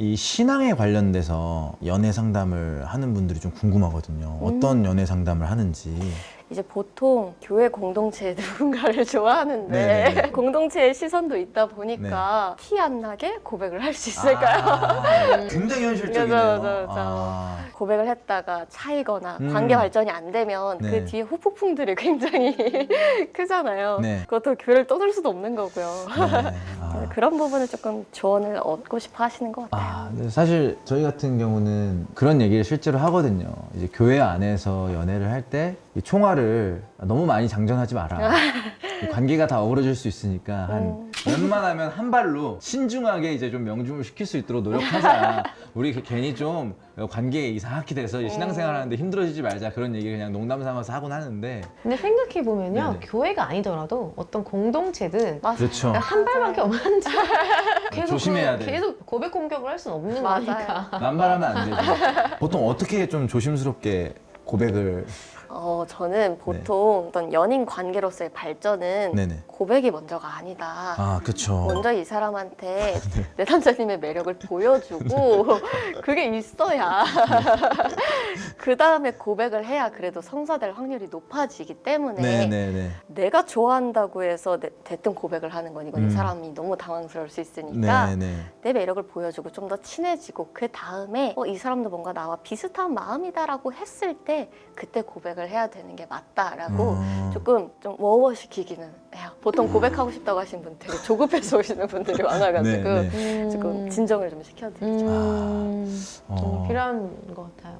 이 신앙에 관련돼서 연애 상담을 하는 분들이 좀 궁금하거든요. 어떤 연애 상담을 하는지. 이제 보통 교회 공동체에 누군가를 좋아하는데 네네네. 공동체의 시선도 있다 보니까 티 안 나게 고백을 할 수 있을까요? 아, 굉장히 현실적이네요. 맞아, 맞아, 맞아. 아, 고백을 했다가 차이거나 음. 관계 발전이 안 되면 네. 그 뒤에 후폭풍들이 굉장히 크잖아요. 네. 그것도 교회를 떠날 수도 없는 거고요. 네. 아. 그런 부분을 조금 조언을 얻고 싶어 하시는 것 같아요. 아, 근데 사실 저희 같은 경우는 그런 얘기를 실제로 하거든요. 이제 교회 안에서 연애를 할 때 총알을 너무 많이 장전하지 마라. 이 관계가 다 어우러질 수 있으니까 한 음. 웬만하면 한 발로 신중하게 이제 좀 명중을 시킬 수 있도록 노력하자. 우리 그 괜히 좀 관계에 이상하게 돼서 이제 신앙생활하는데 힘들어지지 말자 그런 얘기 그냥 농담 삼아서 하곤 하는데 근데 생각해 보면요, 네네. 교회가 아니더라도 어떤 공동체든. 그렇죠. 한 발밖에 없는 지 계속 조심해야 그- 돼. 계속 고백 공격을 할 수는 없는 맞아요. 거니까. 남발하면 안 되죠. 보통 어떻게 좀 조심스럽게 고백을 어, 저는 보통 어떤 연인 관계로서의 발전은 네네. 고백이 먼저가 아니다. 아 그쵸. 먼저 이 사람한테 내 남자님의 매력을 보여주고 그게 있어야 그 다음에 고백을 해야 그래도 성사될 확률이 높아지기 때문에 네네네. 내가 좋아한다고 해서 내, 대뜸 고백을 하는 건 이건 음. 이 사람이 너무 당황스러울 수 있으니까 네네. 내 매력을 보여주고 좀 더 친해지고 그 다음에 어, 이 사람도 뭔가 나와 비슷한 마음이다라고 했을 때 그때 고백을 해야 되는 게 맞다라고 음. 조금 좀 워워시키기는 해요. 보통 고백하고 싶다고 하신 분 되게 조급해서 오시는 분들이 많아가지고 네, 네. 조금 진정을 좀 시켜드리죠. 음, 좀 어. 필요한 것 같아요.